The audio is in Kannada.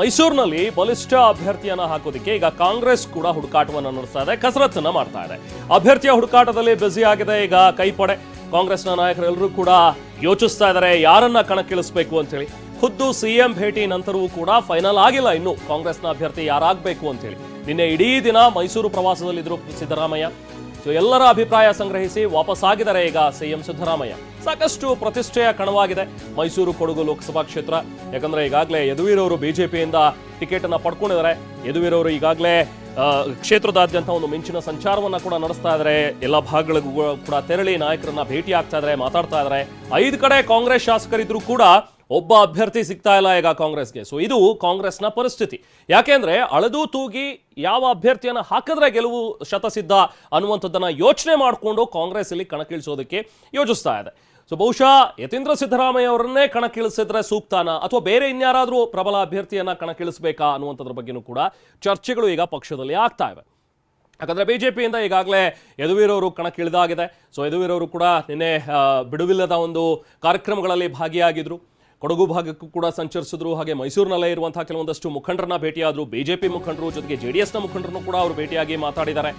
ಮೈಸೂರಿನಲ್ಲಿ ಬಲಿಷ್ಠ ಅಭ್ಯರ್ಥಿಯನ್ನ ಹಾಕೋದಕ್ಕೆ ಈಗ ಕಾಂಗ್ರೆಸ್ ಕೂಡ ಹುಡುಕಾಟವನ್ನು ನಡೆಸ್ತಾ ಇದೆ, ಕಸರತ್ತನ್ನು ಮಾಡ್ತಾ ಇದೆ. ಅಭ್ಯರ್ಥಿಯ ಹುಡುಕಾಟದಲ್ಲಿ ಬ್ಯುಸಿ ಆಗಿದೆ ಈಗ ಕೈಪಡೆ. ಕಾಂಗ್ರೆಸ್ನ ನಾಯಕರೆಲ್ಲರೂ ಕೂಡ ಯೋಚಿಸ್ತಾ ಇದ್ದಾರೆ, ಯಾರನ್ನ ಕಣಕ್ಕಿಳಿಸಬೇಕು ಅಂತೇಳಿ ಖುದ್ದು ಸಿಎಂ ಭೇಟಿ ನಂತರವೂ ಕೂಡ ಫೈನಲ್ ಆಗಿಲ್ಲ ಇನ್ನು ಕಾಂಗ್ರೆಸ್ನ ಅಭ್ಯರ್ಥಿ ಯಾರಾಗಬೇಕು ಅಂತೇಳಿ ನಿನ್ನೆ ಇಡೀ ದಿನ ಮೈಸೂರು ಪ್ರವಾಸದಲ್ಲಿದ್ದರು ಸಿದ್ದರಾಮಯ್ಯ. ಸೊ ಎಲ್ಲರ ಅಭಿಪ್ರಾಯ ಸಂಗ್ರಹಿಸಿ ವಾಪಸ್ ಆಗಿದ್ದಾರೆ ಈಗ ಸಿಎಂ ಸಿದ್ದರಾಮಯ್ಯ. ಸಾಕಷ್ಟು ಪ್ರತಿಷ್ಠೆಯ ಕಣವಾಗಿದೆ. ಮೈಸೂರು ಕೊಡಗು ಲೋಕಸಭಾ ಕ್ಷೇತ್ರ. ಯಾಕಂದ್ರೆ ಈಗಾಗಲೇ ಯದುವೀರವರು ಬಿಜೆಪಿಯಿಂದ ಟಿಕೆಟ್ ಅನ್ನ ಪಡ್ಕೊಂಡಿದ್ದಾರೆ. ಯದುವೀರವರು ಈಗಾಗಲೇ ಕ್ಷೇತ್ರದಾದ್ಯಂತ ಒಂದು ಮಿಂಚಿನ ಸಂಚಾರವನ್ನ ಕೂಡ ನಡೆಸ್ತಾ ಇದ್ದಾರೆ. ಎಲ್ಲ ಭಾಗಗಳಿಗೂ ಕೂಡ ತೆರಳಿ ನಾಯಕರನ್ನ ಭೇಟಿ ಆಗ್ತಾ ಇದ್ದಾರೆ, ಮಾತಾಡ್ತಾ ಇದ್ದಾರೆ. ಐದು ಕಡೆ ಕಾಂಗ್ರೆಸ್ ಶಾಸಕರಿದ್ರು ಕೂಡ ಒಬ್ಬ ಅಭ್ಯರ್ಥಿ ಸಿಗ್ತಾ ಇಲ್ಲ ಈಗ ಕಾಂಗ್ರೆಸ್ಗೆ. ಸೊ ಇದು ಕಾಂಗ್ರೆಸ್ನ ಪರಿಸ್ಥಿತಿ. ಯಾಕೆಂದ್ರೆ ಅಳದು ತೂಗಿ ಯಾವ ಅಭ್ಯರ್ಥಿಯನ್ನು ಹಾಕಿದ್ರೆ ಗೆಲುವು ಶತಸಿದ್ಧ ಅನ್ನುವಂಥದ್ದನ್ನು ಯೋಚನೆ ಮಾಡಿಕೊಂಡು ಕಾಂಗ್ರೆಸ್ ಇಲ್ಲಿ ಕಣಕ್ಕಿಳಿಸೋದಕ್ಕೆ ಯೋಚಿಸ್ತಾ ಇದೆ. ಸೊ ಬಹುಶಃ ಯತೀಂದ್ರ ಸಿದ್ದರಾಮಯ್ಯ ಅವರನ್ನೇ ಕಣಕ್ಕಿಳಿಸಿದ್ರೆ ಸೂಕ್ತಾನ? ಅಥವಾ ಬೇರೆ ಇನ್ಯಾರಾದರೂ ಪ್ರಬಲ ಅಭ್ಯರ್ಥಿಯನ್ನು ಕಣಕ್ಕಿಳಿಸಬೇಕಾ ಅನ್ನುವಂಥದ್ರ ಬಗ್ಗೆನೂ ಕೂಡ ಚರ್ಚೆಗಳು ಈಗ ಪಕ್ಷದಲ್ಲಿ ಆಗ್ತಾ ಇವೆ. ಯಾಕಂದ್ರೆ ಬಿಜೆಪಿಯಿಂದ ಈಗಾಗಲೇ ಯದುವೀರವರು ಕಣಕ್ಕಿಳಿದಾಗಿದೆ. ಸೊ ಯದುವೀರವರು ಕೂಡ ನಿನ್ನೆ ಬಿಡುವಿಲ್ಲದ ಒಂದು ಕಾರ್ಯಕ್ರಮಗಳಲ್ಲಿ ಭಾಗಿಯಾಗಿದ್ರು. ಕೊಡಗು ಭಾಗಕ್ಕೂ ಕೂಡ ಸಂಚರಿಸಿದ್ರು. ಹಾಗೆ ಮೈಸೂರಿನಲ್ಲೇ ಇರುವಂತಹ ಕೆಲವೊಂದಷ್ಟು ಮುಖಂಡರನ್ನ ಭೇಟಿಯಾದರು. ಬಿಜೆಪಿ ಮುಖಂಡರು ಜೊತೆಗೆ ಜೆಡಿಎಸ್ನ ಮುಖಂಡರನ್ನು ಕೂಡ ಅವರು ಭೇಟಿಯಾಗಿ ಮಾತಾಡಿದ್ದಾರೆ.